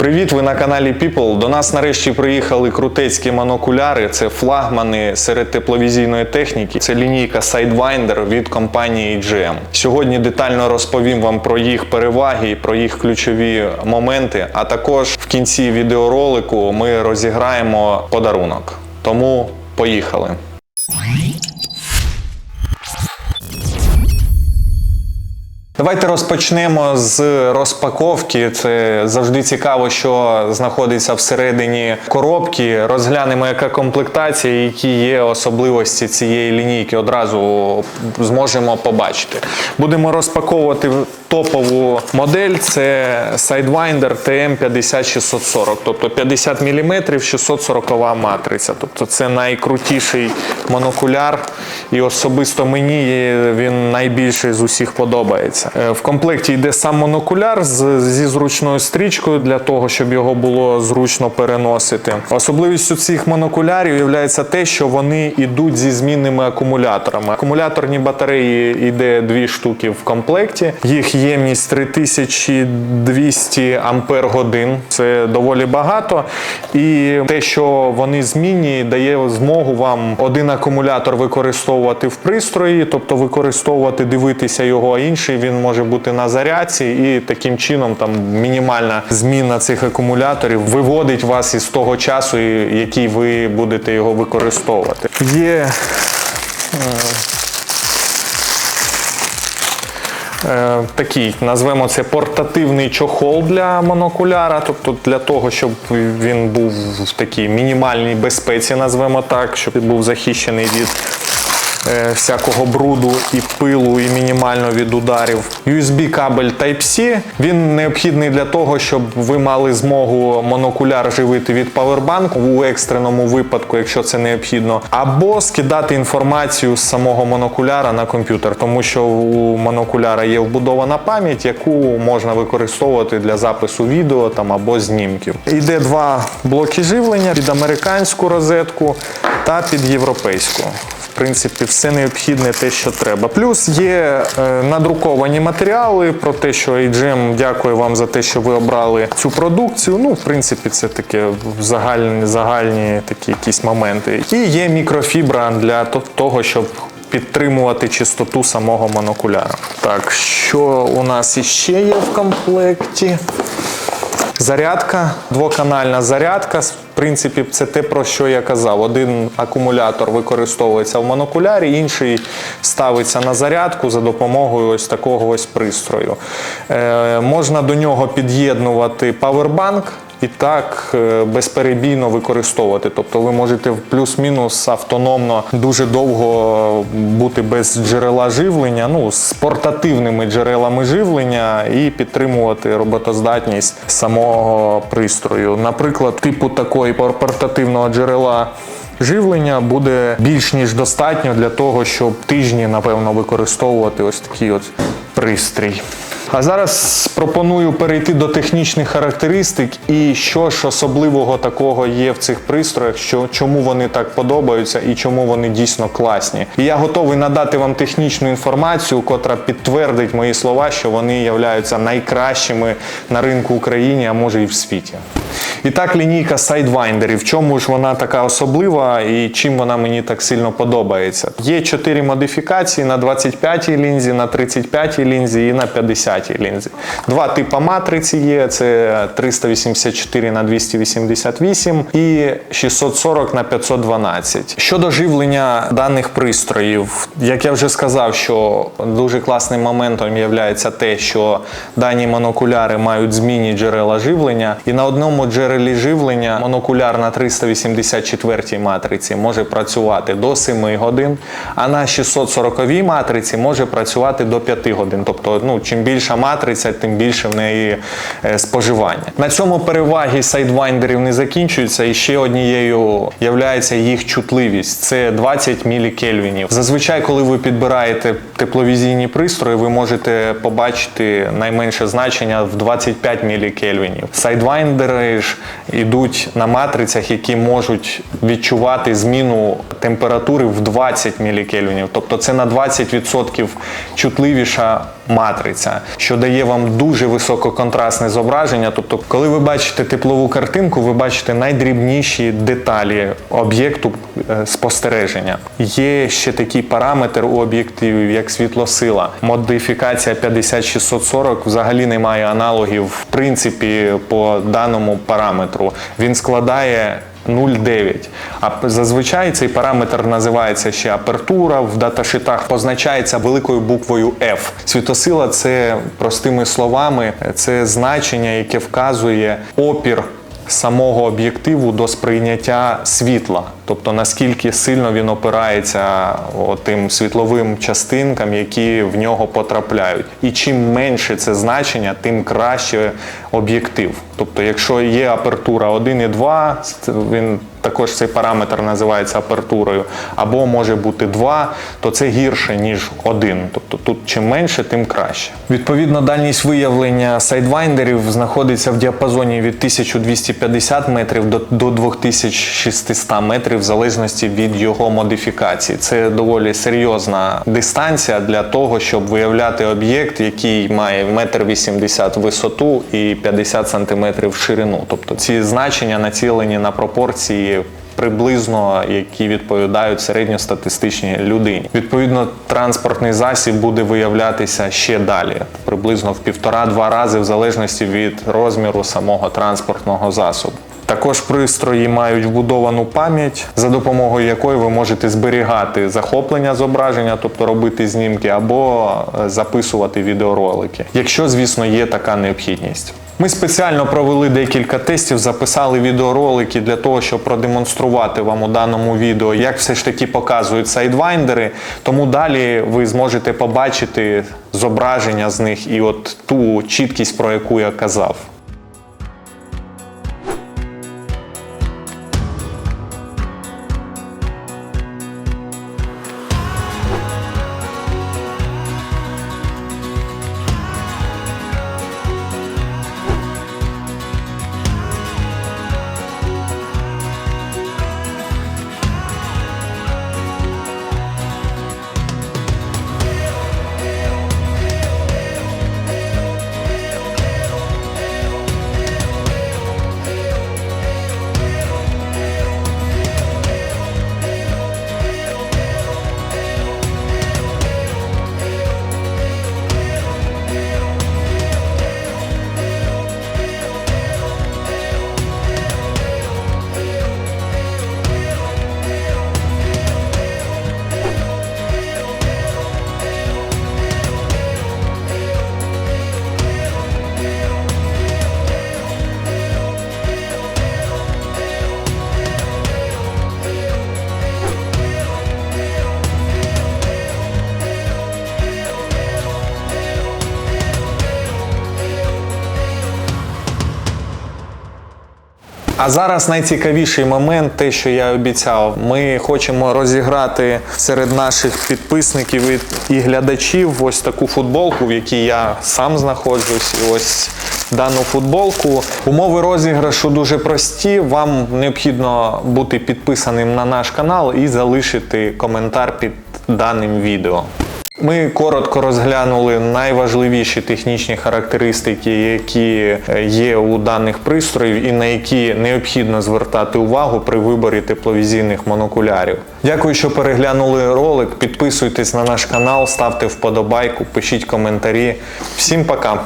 Привіт, ви на каналі People. До нас нарешті приїхали крутецькі монокуляри. Це флагмани серед тепловізійної техніки. Це лінійка Sidewinder від компанії GM. Сьогодні детально розповім вам про їх переваги, про їх ключові моменти. А також в кінці відеоролику ми розіграємо подарунок. Тому поїхали. Давайте розпочнемо з розпаковки. Це завжди цікаво, що знаходиться всередині коробки. Розглянемо, яка комплектація, які є особливості цієї лінійки. Одразу зможемо побачити. Будемо розпаковувати топову модель. Це Sidewinder TM50640, тобто 50 мм 640 матриця. Тобто це найкрутіший монокуляр, і особисто мені він найбільше з усіх подобається. Е, В комплекті йде сам монокуляр зі зручною стрічкою для того, щоб його було зручно переносити. Особливістю цих монокулярів є те, що вони йдуть зі змінними акумуляторами. Акумуляторні батареї йде дві штуки в комплекті. Їх ємність 3200 ампер годин. Це доволі багато. І те, що вони змінні, дає змогу вам один акумулятор використовувати в пристрої, тобто використовувати, дивитися його, а інший він може бути на зарядці, і таким чином там мінімальна зміна цих акумуляторів виводить вас із того часу, який ви будете його використовувати. Є Е, такий, назвемо це портативний чохол для монокуляра, тобто для того, щоб він був в такій мінімальній безпеці, назвемо так, щоб він був захищений від е, всякого бруду і пилу, і мінімально від ударів. USB кабель Type-C. Він необхідний для того, щоб ви мали змогу монокуляр живити від павербанку у екстреному випадку, якщо це необхідно, або скидати інформацію з самого монокуляра на комп'ютер, тому що у монокуляра є вбудована пам'ять, яку можна використовувати для запису відео там або знімків. Іде два блоки живлення під американську розетку та під європейську. Принципі, все необхідне те, що треба. Плюс є е, надруковані матеріали про те, що HM дякує вам за те, що ви обрали цю продукцію. Ну, в принципі, це таке загальні, загальні такі якісь моменти. І є мікрофібра для того, щоб підтримувати чистоту самого монокуляра. Так, що у нас іще є в комплекті? Зарядка, двоканальна зарядка. Принципі, це те, про що я казав. Один акумулятор використовується в монокулярі, інший ставиться на зарядку за допомогою ось такого ось пристрою. Е, можна до нього під'єднувати павербанк. І так е, безперебійно використовувати. Тобто ви можете плюс-мінус автономно дуже довго бути без джерела живлення, ну з портативними джерелами живлення і підтримувати роботоздатність самого пристрою. Наприклад, типу такої пор- портативного джерела. Живлення буде більш ніж достатньо для того, щоб тижні, напевно, використовувати ось такий от пристрій. А зараз пропоную перейти до технічних характеристик і що ж особливого такого є в цих пристроях, що чому вони так подобаються і чому вони дійсно класні. І я готовий надати вам технічну інформацію, котра підтвердить мої слова, що вони являються найкращими на ринку України, а може і в світі. І так, лінійка Sidewinder. В чому ж вона така особлива і чим вона мені так сильно подобається? Є чотири модифікації на 25-й лінзі, на 35-й лінзі і на 50-й лінзі. Два типи матриці є: це 384 на 288 і 640 на 512. Щодо живлення даних пристроїв, як я вже сказав, що дуже класним моментом є те, що дані монокуляри мають змінні джерела живлення, і на одному джерелі живлення монокуляр на 384 матриці може працювати до 7 годин, а на 640 матриці може працювати до 5 годин. Тобто, ну чим більша матриця, тим більше в неї е, споживання. На цьому переваги сайдвайндерів не закінчуються. І ще однією являється їх чутливість. Це 20 мілікельвінів. Зазвичай, коли ви підбираєте тепловізійні пристрої, ви можете побачити найменше значення в 25 мілікельвінів. Сайдвайндери ж йдуть на матрицях, які можуть відчувати зміну температури в 20 мілікельвінів. Тобто це на 20% чутливіша матриця, що дає вам дуже висококонтрастне зображення. Тобто, коли ви бачите теплову картинку, ви бачите найдрібніші деталі об'єкту е, спостереження. Є ще такий параметр у об'єктивів, як світлосила. Модифікація 50640 взагалі не має аналогів в принципі по даному параметру. Він складає 0,9. А зазвичай цей параметр називається ще апертура. В даташитах позначається великою буквою F. Світосила це простими словами, це значення, яке вказує опір самого об'єктиву до сприйняття світла, тобто наскільки сильно він опирається тим світловим частинкам, які в нього потрапляють. І чим менше це значення, тим краще об'єктив. Тобто, якщо є апертура 1,2, це він також цей параметр називається апертурою, або може бути 2, то це гірше, ніж 1. Тобто тут чим менше, тим краще. Відповідно, дальність виявлення сайдвайндерів знаходиться в діапазоні від 1250 метрів до, до 2600 метрів, в залежності від його модифікації. Це доволі серйозна дистанція для того, щоб виявляти об'єкт, який має 1,80 м висоту і 50 см ширину. Тобто ці значення націлені на пропорції приблизно, які відповідають середньостатистичній людині. Відповідно, транспортний засіб буде виявлятися ще далі, приблизно в півтора-два рази, в залежності від розміру самого транспортного засобу. Також пристрої мають вбудовану пам'ять, за допомогою якої ви можете зберігати захоплення зображення, тобто робити знімки, або е, записувати відеоролики, якщо, звісно, є така необхідність. Ми спеціально провели декілька тестів, записали відеоролики для того, щоб продемонструвати вам у даному відео, як все ж таки показують сайдвайндери. Тому далі ви зможете побачити зображення з них і от ту чіткість, про яку я казав. А зараз найцікавіший момент, те, що я обіцяв. Ми хочемо розіграти серед наших підписників і- глядачів ось таку футболку, в якій я сам знаходжусь. І ось дану футболку. Умови розіграшу дуже прості. Вам необхідно бути підписаним на наш канал і залишити коментар під даним відео. Ми коротко розглянули найважливіші технічні характеристики, які е, є у даних пристроїв, і на які необхідно звертати увагу при виборі тепловізійних монокулярів. Дякую, що переглянули ролик. Підписуйтесь на наш канал, ставте вподобайку, пишіть коментарі. Всім пока!